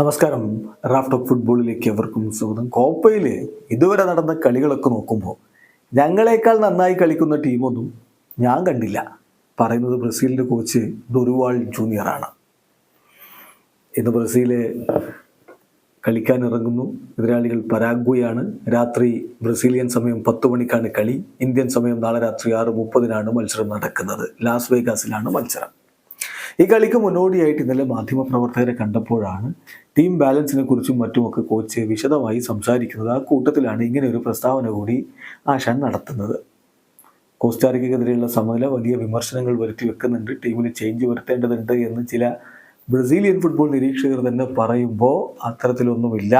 നമസ്കാരം. Raft of ഫുട്ബോളിലേക്ക് എവർക്കും സ്വാഗതം. കോപ്പയിൽ ഇതുവരെ നടന്ന കളികളൊക്കെ നോക്കുമ്പോൾ ഞങ്ങളെക്കാൾ നന്നായി കളിക്കുന്ന ടീമൊന്നും ഞാൻ കണ്ടില്ല. പറയുന്നത് ബ്രസീലിന്റെ കോച്ച് ദുരുവാൾ ജൂനിയറാണ് ഇന്ന് ബ്രസീൽ കളിക്കാൻ ഇറങ്ങുന്നു. എതിരാളികൾ പരാഗ്വയാണ്. രാത്രി ബ്രസീലിയൻ സമയം പത്ത് മണിക്കാണ് കളി. ഇന്ത്യൻ സമയം നാളെ രാത്രി ആറ് മുപ്പതിനാണ് മത്സരം നടക്കുന്നത്. ലാസ് വേഗാസിലാണ് മത്സരം. ഈ കളിക്ക് മുന്നോടിയായിട്ട് ഇന്നലെ മാധ്യമപ്രവർത്തകരെ കണ്ടപ്പോഴാണ് ടീം ബാലൻസിനെ കുറിച്ചും മറ്റുമൊക്കെ കോച്ച് വിശദമായി സംസാരിക്കുന്നത്. ആ കൂട്ടത്തിലാണ് ഇങ്ങനെ ഒരു പ്രസ്താവന കൂടി ആശാൻ നടത്തുന്നത്. കോസ്റ്റാറിക്കെതിരെയുള്ള സമനില വലിയ വിമർശനങ്ങൾ വരുത്തി വെക്കുന്നുണ്ട്. ടീമിന് ചേഞ്ച് വരുത്തേണ്ടതുണ്ട് എന്ന് ചില ബ്രസീലിയൻ ഫുട്ബോൾ നിരീക്ഷകർ തന്നെ പറയുമ്പോൾ അത്തരത്തിലൊന്നുമില്ല.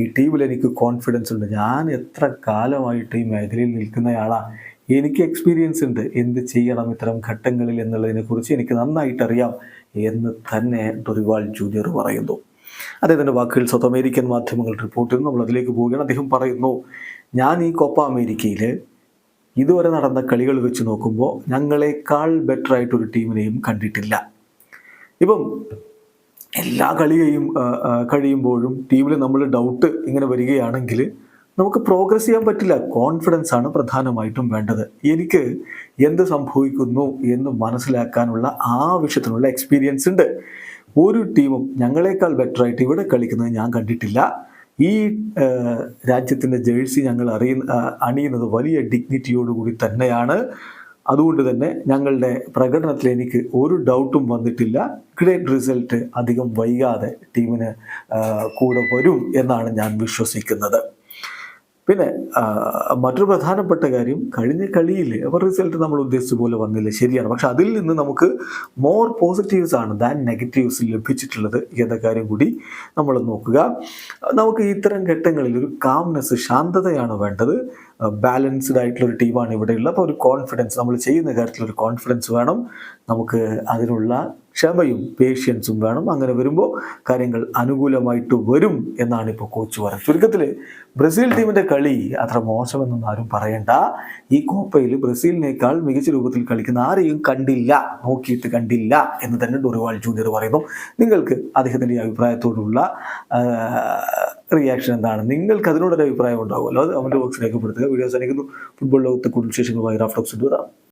ഈ ടീമിൽ എനിക്ക് കോൺഫിഡൻസ് ഉണ്ട്. ഞാൻ എത്ര കാലമായിട്ട് ഈ മേഖലയിൽ നിൽക്കുന്നയാളാണ് എനിക്ക് എക്സ്പീരിയൻസ് ഉണ്ട്. എന്ത് ചെയ്യണം? ഇത്തരം ഘട്ടങ്ങളിൽ എന്നുള്ളതിനെക്കുറിച്ച് എനിക്ക് നന്നായിട്ടറിയാം എന്ന് തന്നെ ഡൊറിവാൾ ജൂനിയർ പറയുന്നു. അദ്ദേഹത്തിന്റെ വാക്കുകൾ സൗത്ത് അമേരിക്കൻ മാധ്യമങ്ങൾ റിപ്പോർട്ട് ചെയ്യുന്നു നമ്മൾ അതിലേക്ക് പോവുകയാണ്. അദ്ദേഹം പറയുന്നു ഞാൻ ഈ കോപ്പ അമേരിക്കയിൽ ഇതുവരെ നടന്ന കളികൾ വെച്ച് നോക്കുമ്പോൾ ഞങ്ങളെക്കാൾ ബെറ്റർ ആയിട്ടൊരു ടീമിനെയും കണ്ടിട്ടില്ല. ഇപ്പം എല്ലാ കളിയെയും കഴിയുമ്പോഴും ടീമിൽ നമ്മൾ ഡൗട്ട് ഇങ്ങനെ വരികയാണെങ്കിൽ നമുക്ക് പ്രോഗ്രസ് ചെയ്യാൻ പറ്റില്ല. കോൺഫിഡൻസ് ആണ് പ്രധാനമായിട്ടും വേണ്ടത്. എനിക്ക് എന്ത് സംഭവിക്കുന്നു എന്ന് മനസ്സിലാക്കാനുള്ള ആവശ്യത്തിനുള്ള എക്സ്പീരിയൻസ് ഉണ്ട്. ഒരു ടീമും ഞങ്ങളെക്കാൾ ബെറ്റർ ആയിട്ട് ഇവിടെ കളിക്കുന്നത് ഞാൻ കണ്ടിട്ടില്ല. ഈ രാജ്യത്തിന്റെ ജേഴ്സി ഞങ്ങൾ അറിയ അണിയുന്നത് വലിയ ഡിഗ്നിറ്റിയോടുകൂടി തന്നെയാണ്. അതുകൊണ്ട് തന്നെ ഞങ്ങളുടെ പ്രകടനത്തിൽ എനിക്ക് ഒരു ഡൗട്ടും വന്നിട്ടില്ല. ഗ്രേറ്റ് റിസൾട്ട് അധികം വൈകാതെ ടീമിന് കൂടെ വരും എന്നാണ് ഞാൻ വിശ്വസിക്കുന്നത്. പിന്നെ മറ്റൊരു പ്രധാനപ്പെട്ട കാര്യം കഴിഞ്ഞ കളിയിൽ അവർ റിസൾട്ട് നമ്മൾ ഉദ്ദേശിച്ച പോലെ വന്നില്ല ശരിയാണ്. പക്ഷെ അതിൽ നിന്ന് നമുക്ക് മോർ പോസിറ്റീവ്സ് ആണ് ദാൻ നെഗറ്റീവ്സ് ലഭിച്ചിട്ടുള്ളത് എന്ന കാര്യം കൂടി നമ്മൾ നോക്കുക. നമുക്ക് ഇത്തരം ഘട്ടങ്ങളിൽ ഒരു കാംനെസ് ശാന്തതയാണ് വേണ്ടത്. ബാലൻസ്ഡ് ആയിട്ടുള്ള ഒരു ടീമാണ് ഇവിടെയുള്ളത്. അപ്പോൾ ഒരു കോൺഫിഡൻസ് നമ്മൾ ചെയ്യുന്ന കാര്യത്തിൽ ഒരു കോൺഫിഡൻസ് വേണം. നമുക്ക് അതിനുള്ള ക്ഷമയും പേഷ്യൻസും വേണം. അങ്ങനെ വരുമ്പോൾ കാര്യങ്ങൾ അനുകൂലമായിട്ട് വരും എന്നാണ് ഇപ്പോൾ കോച്ച് പറയുന്നത്. ചുരുക്കത്തിൽ ബ്രസീൽ ടീമിന്റെ കളി അത്ര മോശമെന്നൊന്നും ആരും പറയണ്ട. ഈ കോപ്പയിൽ ബ്രസീലിനേക്കാൾ മികച്ച രൂപത്തിൽ കളിക്കുന്ന ആരെയും കണ്ടില്ല നോക്കിയിട്ട് കണ്ടില്ല എന്ന് തന്നെ ഡൊറിവാൾ ജൂനിയർ പറയുന്നു. നിങ്ങൾക്ക് അദ്ദേഹത്തിന്റെ അഭിപ്രായത്തോടുള്ള റിയാക്ഷൻ എന്താണ്? നിങ്ങൾക്ക് അതിനോടൊരു അഭിപ്രായം ഉണ്ടാവുമല്ലോ? അത് അവന്റെ ബോക്സ് രേഖപ്പെടുത്തുക. വീഡിയോസ് അനുഭവിക്കുന്നു ഫുട്ബോൾ ലോകത്തെ കൂടുതൽ വിശേഷങ്ങളുമായി റാഫ്റ്റോക്സ് വരാം